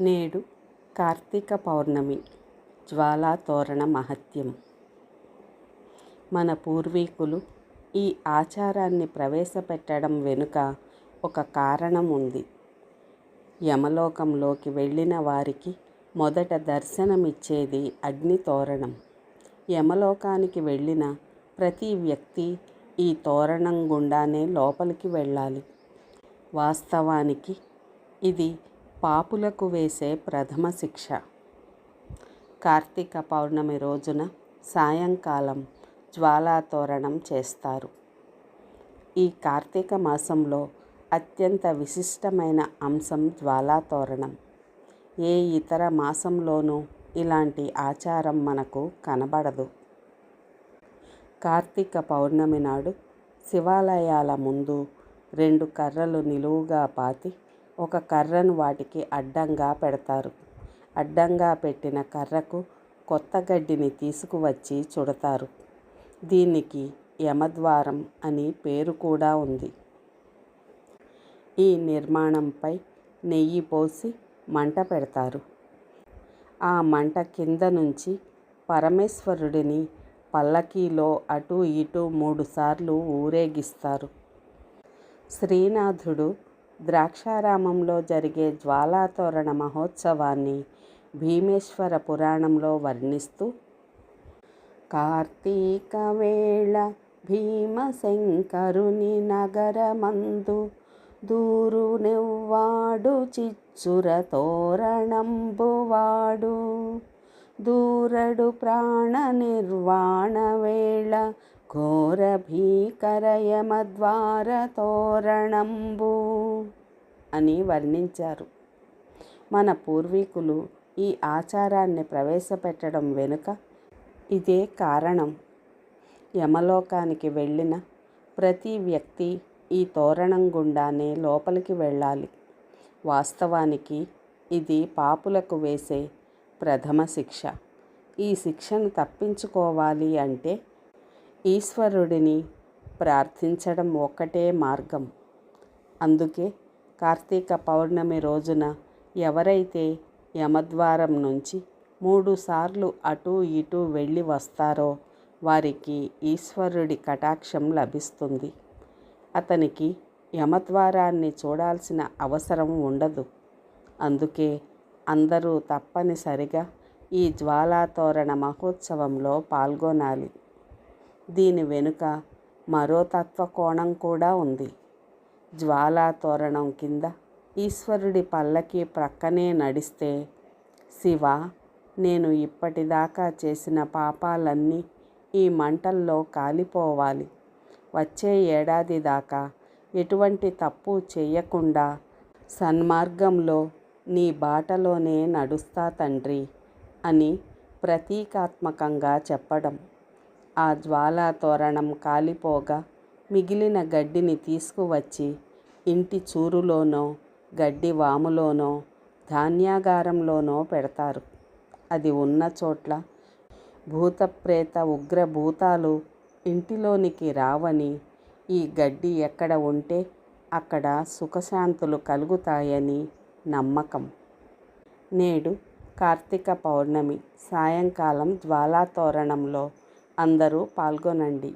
నేడు కార్తీక పౌర్ణమి జ్వాలా తోరణ మహత్యం. మన పూర్వీకులు ఈ ఆచారాన్ని ప్రవేశపెట్టడం వెనుక ఒక కారణం ఉంది. యమలోకంలోకి వెళ్ళిన వారికి మొదట దర్శనమిచ్చేది అగ్ని తోరణం యమలోకానికి వెళ్ళిన ప్రతి వ్యక్తి ఈ తోరణం గుండానే లోపలికి వెళ్ళాలి. వాస్తవానికి ఇది పాపులకు వేసే ప్రథమ శిక్ష. కార్తీక పౌర్ణమి రోజున సాయంకాలం జ్వాలాతోరణం చేస్తారు. ఈ కార్తీక మాసంలో అత్యంత విశిష్టమైన అంశం జ్వాలాతోరణం. ఏ ఇతర మాసంలోనూ ఇలాంటి ఆచారం మనకు కనబడదు. కార్తీక పౌర్ణమి నాడు శివాలయాల ముందు రెండు కర్రలు నిలువుగా పాతి ఒక కర్రను వాటికి అడ్డంగా పెడతారు. అడ్డంగా పెట్టిన కర్రకు కొత్త గడ్డిని తీసుకువచ్చి చుడతారు. దీనికి యమద్వారం అని పేరు కూడా ఉంది. ఈ నిర్మాణంపై నెయ్యి పోసి మంట పెడతారు. ఆ మంట కింద నుంచి పరమేశ్వరుడిని పల్లకీలో అటు ఇటు మూడుసార్లు ఊరేగిస్తారు. శ్రీనాథుడు ద్రాక్షారామంలో జరిగే జ్వాలాతోరణ మహోత్సవాన్ని భీమేశ్వర పురాణంలో వర్ణిస్తూ కార్తీక వేళ భీమశంకరుని నగరమందు దూరునెవ్వాడు చిచ్చుర తోరణంబువాడు. దూరడు ప్రాణ నిర్వాణ వేళ ఘోర భీకరయమద్వార తోరణంబు అని వర్ణించారు. మన పూర్వీకులు ఈ ఆచారాన్ని ప్రవేశపెట్టడం వెనుక ఇదే కారణం. యమలోకానికి వెళ్ళిన ప్రతి వ్యక్తి ఈ తోరణం గుండానే లోపలికి వెళ్ళాలి. వాస్తవానికి ఇది పాపులకు వేసే ప్రథమ శిక్ష. ఈ శిక్షను తప్పించుకోవాలి అంటే ఈశ్వరుడిని ప్రార్థించడం ఒక్కటే మార్గం. అందుకే కార్తీక పౌర్ణమి రోజున ఎవరైతే యమద్వారం నుంచి మూడుసార్లు అటు ఇటు వెళ్ళి వస్తారో వారికి ఈశ్వరుడి కటాక్షం లభిస్తుంది. అతనికి యమద్వారాన్ని చూడాల్సిన అవసరం ఉండదు. అందుకే అందరూ తప్పనిసరిగా ఈ జ్వాలాతోరణ మహోత్సవంలో పాల్గొనాలి. దీని వెనుక మరో తత్వకోణం కూడా ఉంది. జ్వాలాతోరణం కింద ఈశ్వరుడి పల్లకి ప్రక్కనే నడిస్తే శివ నేను ఇప్పటిదాకా చేసిన పాపాలన్నీ ఈ మంటల్లో కాలిపోవాలి. వచ్చే ఏడాది దాకా ఎటువంటి తప్పు చేయకుండా సన్మార్గంలో నీ బాటలోనే నడుస్తా తండ్రి అని ప్రతీకాత్మకంగా చెప్పడం. ఆ జ్వాలా తోరణం కాలిపోగా మిగిలిన గడ్డిని తీసుకువచ్చి ఇంటి చూరులోనో గడ్డి వాములోనో ధాన్యాగారంలోనో పెడతారు. అది ఉన్న చోట్ల భూతప్రేత ఉగ్రభూతాలు ఇంటిలోనికి రావని ఈ గడ్డి ఎక్కడ ఉంటే అక్కడ సుఖశాంతులు కలుగుతాయని నమ్మకం. నేడు కార్తీక పౌర్ణమి సాయంకాలం జ్వాలాతోరణంలో అందరూ పాల్గొనండి.